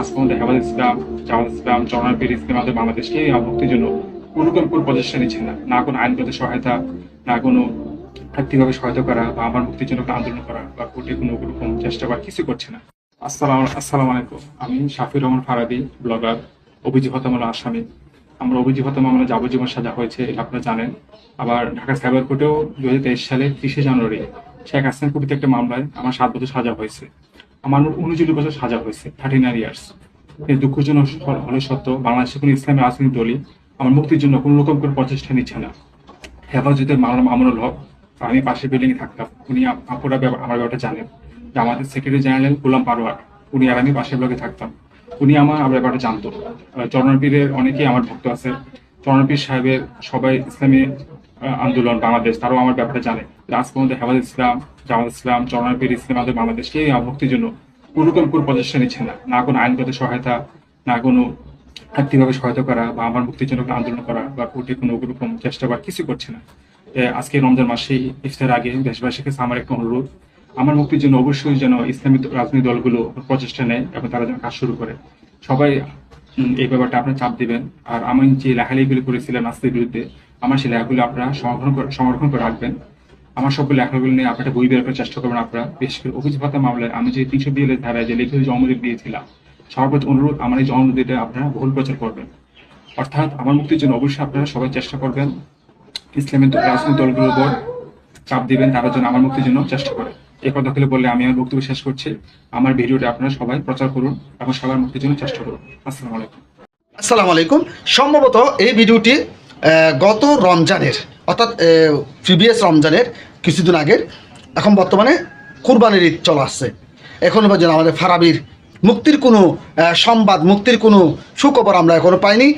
আজকে হেফাজ ইসলাম, জামাত ইসলাম, জনপীর ইসলাম আমাদের বাংলাদেশকে এই মুক্তির জন্য কোনো রকম কোনো প্রচেষ্টা নিচ্ছেন না। না কোনো আইনগত সহায়তা, না কোনো আর্থিকভাবে সহায়তা করা বা আমার মুক্তির জন্য আন্দোলন করা বা কোর্টে কোনো রকম চেষ্টা করা কিছু করছে না। আসসালাম আসসালাম আলাইকুম। আমি শাফির রহমান ফারাদি ব্লগার অভিযোগ হত্যামামলা আসামি। আমরা অভিযোগ হত্যা মামলা যাবজ্জীবন সাজা হয়েছে এটা আপনারা জানেন। আবার ঢাকা সাইবার কোর্টেও দু হাজার তেইশ সালে তিরিশে জানুয়ারি শেখ হাসিনা কবিত একটা মামলায় আমার সাত বছর সাজা হয়েছে। আমার উনচল্লিশ বছর সাজা হয়েছে থার্টি নাইন ইয়ার্স দুঃখজনক হলে সত্য বাংলাদেশের কোনো ইসলামী রাজনৈতিক দলই আমার মুক্তির জন্য কোনো রকম কোনো প্রচেষ্টা নিচ্ছে না। হেফাজতের মামলা মামুনুল হক, আমি পাশের বিল্ডিং এ থাকতাম, উনি আপ- আপুরা আমার ব্যাপারটা জানেন। যে আমাদের সেক্রেটারি জেনারেল গোলাম পারোয়ার, উনি আর আমি পাশের ব্লকে থাকতাম। উনি আমার আমার ব্যাপারটা জানতো। চরণপীরের অনেকেই আমার ভক্ত আছে। চরণপীর সাহেবের সবাই ইসলামী আন্দোলন, বাংলাদেশ, তারাও আমার ব্যাপারটা জানে। আজ পর্যন্ত হেফাজ ইসলাম, জামাত ইসলাম চরণপীর ইসলাম আমাদের বাংলাদেশকে এই মুক্তির জন্য কোনো রকম কোনো প্রচেষ্টা নিচ্ছে না। না কোনো আইনগত সহায়তা, না কোনো আর্থিকভাবে সহায়তা করা বা আমার মুক্তির জন্য আন্দোলন করা বা কোর্টে কোনো রকম চেষ্টা করা কিছু করছে না। আজকে রমজান মাসে ইফতার আগে দেশবাসীর কাছে আমার একটা অনুরোধ। আমার মুক্তির জন্য অবশ্যই যেন ইসলামী রাজনৈতিক দলগুলো প্রচেষ্টা নেয় এবং তারা যেন কাজ শুরু করে। সবাই এই ব্যাপারটা আপনার চাপ দিবেন। আর আমি যে লেখালেখিগুলো করেছিলাম নাস্তির বিরুদ্ধে, আমার সেই লেখাগুলো আপনারা সংরক্ষণ সংরক্ষণ করে রাখবেন। আমার সবগুলো লেখাগুলো নিয়ে আপনারা বই বের করার চেষ্টা করবেন আপনারা। বিশেষ করে অভিযোগ হত্যা মামলায় আমি যে তিনশো বিএলের ধারায় যে লিখিত জন্মদিন দিয়েছিলাম প্রতি অনুরোধ আমার এই জন্মদিনটা আপনারা বহুল প্রচার করবেন। অর্থাৎ আমার মুক্তির জন্য অবশ্যই আপনারা সবাই চেষ্টা করবেন ইসলামের রাজনৈতিক দলগুলোর উপর চাপ দিবেন, তারা যেন আমার মুক্তির জন্য চেষ্টা করে। এই কথা বলে বলে আমি আমার বক্তব্য শেষ করছি। আমার ভিডিওটা আপনারা সবাই প্রচার করুন এবং সবার মুক্তির জন্য চেষ্টা করুন। আসসালামু আলাইকুম। আসসালামু আলাইকুম। সম্ভবত এই ভিডিওটি গত রমজানের অর্থাৎ প্রিভিয়াস রমজানের কিছুদিন আগের এখন বর্তমানে কুরবানির ঈদ চলে আসছে। এখনও পর্যন্ত আমাদের ফারাবির মুক্তির কোনো সংবাদ, মুক্তির কোনো সুখবর আমরা এখনও পাইনি।